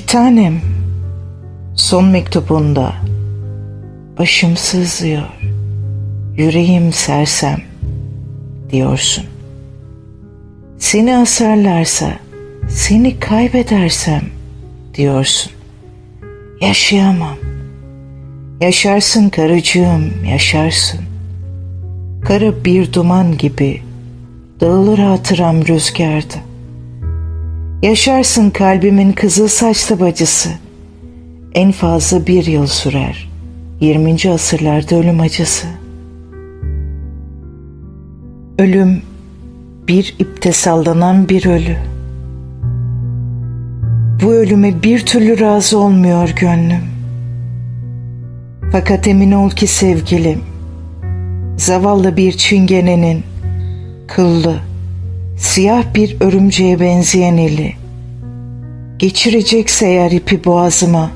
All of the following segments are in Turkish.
tanem, son mektubunda başım sızlıyor, yüreğim sersem diyorsun. Seni asarlarsa, seni kaybedersem diyorsun. Yaşayamam. Yaşarsın karıcığım, yaşarsın. Kara bir duman gibi dağılır hatıram rüzgarda. Yaşarsın kalbimin kızıl saçlı bacısı. En fazla bir yıl sürer. 20. asırlarda ölüm acısı. Ölüm bir ipte sallanan bir ölü. Bu ölüme bir türlü razı olmuyor gönlüm. Fakat emin ol ki sevgilim, zavallı bir çingenenin kıllı, siyah bir örümceğe benzeyen eli, geçirecekse eğer ipi boğazıma,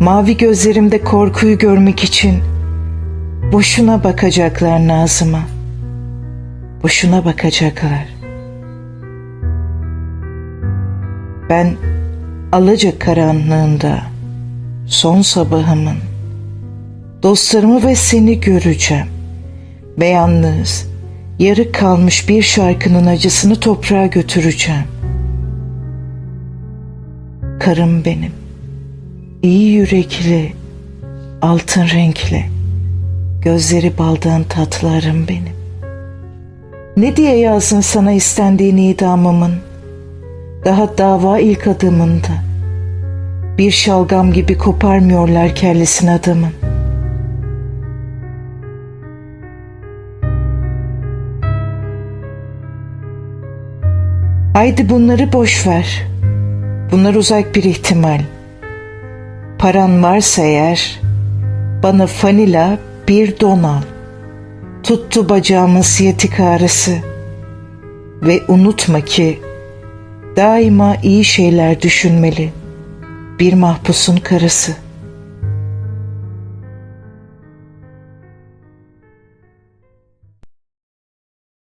mavi gözlerimde korkuyu görmek için boşuna bakacaklar Nazım'a, boşuna bakacaklar. Ben Alaca karanlığında son sabahımın dostlarımı ve seni göreceğim. Ve yalnız yarı kalmış bir şarkının acısını toprağa götüreceğim. Karım benim, iyi yürekli, altın renkli, gözleri baldan tatlarım benim. Ne diye yazdın sana istendiğin idamımın? Daha dava ilk adımında. Bir şalgam gibi koparmıyorlar kellesini adamın. Haydi bunları boş ver. Bunlar uzak bir ihtimal. Paran varsa eğer bana fanila bir don al. Tuttu bacağımın siyatik ağrısı. Ve unutma ki daima iyi şeyler düşünmeli bir mahpusun karısı.''